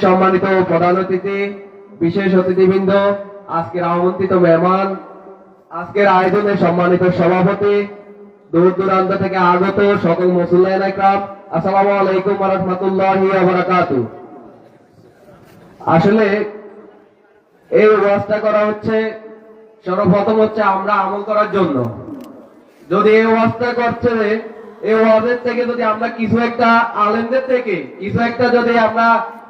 সম্মানিত প্রধান অতিথি, বিশেষ অতিথিবৃন্দ, আজকের আমন্ত্রিত মেহমান, আজকের আয়োজনে সম্মানিত সভাপতি, দূর দূরান্ত থেকে আগত সকল মুসল্লান একরাম আলাইকুম আসলে এই ওয়াজটা করা হচ্ছে সর্বপ্রথম হচ্ছে আমরা আমল করার জন্য। যদি এই ওয়াজটা করছে এই ওয়াজের থেকে যদি আমরা কিছু একটা আলেমদের থেকে, কিছু একটা যদি আমরা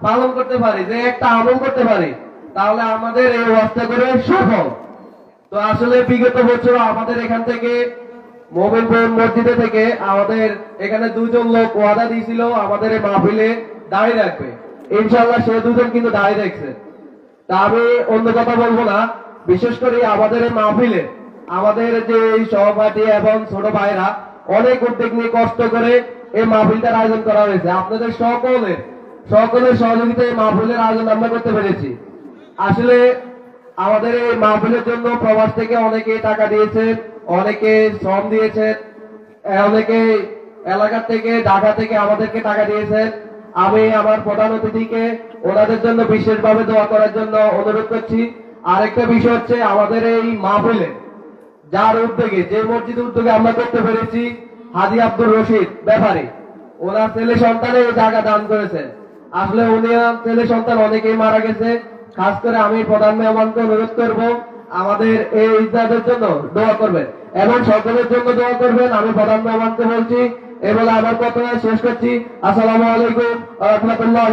পালন করতে পারি, যে একটা আমল করতে পারি, তাহলে আমাদের এই ওয়াজটা করে সফল। তো আসলে বিগত বছর আমাদের এখান থেকে মোমিনপুর মসজিদে থেকে আমাদের এখানে দুজন লোক ওয়াদা দিয়েছিল, আমাদের এই মাহফিলে দাঁড়িয়ে রাখবে। ইনশাল্লাহ সে দুজন কিন্তু দাঁড়িয়ে রাখছে তা আমি অন্য কথা বলব না। বিশেষ করে আমাদের এই মাহফিলে আমাদের যে সহপাঠী এবং ছোট ভাইরা অনেক উদ্যোগ নিয়ে কষ্ট করে এই মাহফিলটার আয়োজন করা হয়েছে। আপনাদের সকলের সকলের সহযোগিতায় এই মাহফিলের আয়োজন আমরা করতে পেরেছি। আসলে আমাদের এই মাহফিলের জন্য প্রবাস থেকে অনেকে টাকা দিয়েছেন, অনেকে শ্রম দিয়েছেন অনেকে এলাকা থেকে, ঢাকা থেকে আমাদেরকে টাকা দিয়েছেন। আমি আমার প্রধান অতিথিকে ওনাদের জন্য বিশেষভাবে দোয়া করার জন্য অনুরোধ করছি। আরেকটা বিষয় হচ্ছে আমাদের এই মাহফিলে, যার উদ্যোগে, যে মসজিদ উদ্যোগে আমরা করতে পেরেছি, হাজি আব্দুর রশিদ, ব্যাপারী। ওনার ছেলে সন্তানে এই জায়গা দান করেছেন। আসলে উনি ছেলে সন্তান অনেকেই মারা গেছে। খাস করে আমি প্রধান মেহমানকে অনুরোধ করব, আমাদের এই ইজাদের জন্য দোয়া করবেন। এবং সকলের জন্য দোয়া করবেন, আমি প্রধান মেহমানকে বলছি এই বলে আমার কথা শেষ করছি। আসসালামু আলাইকুম রহমতুল্লাহ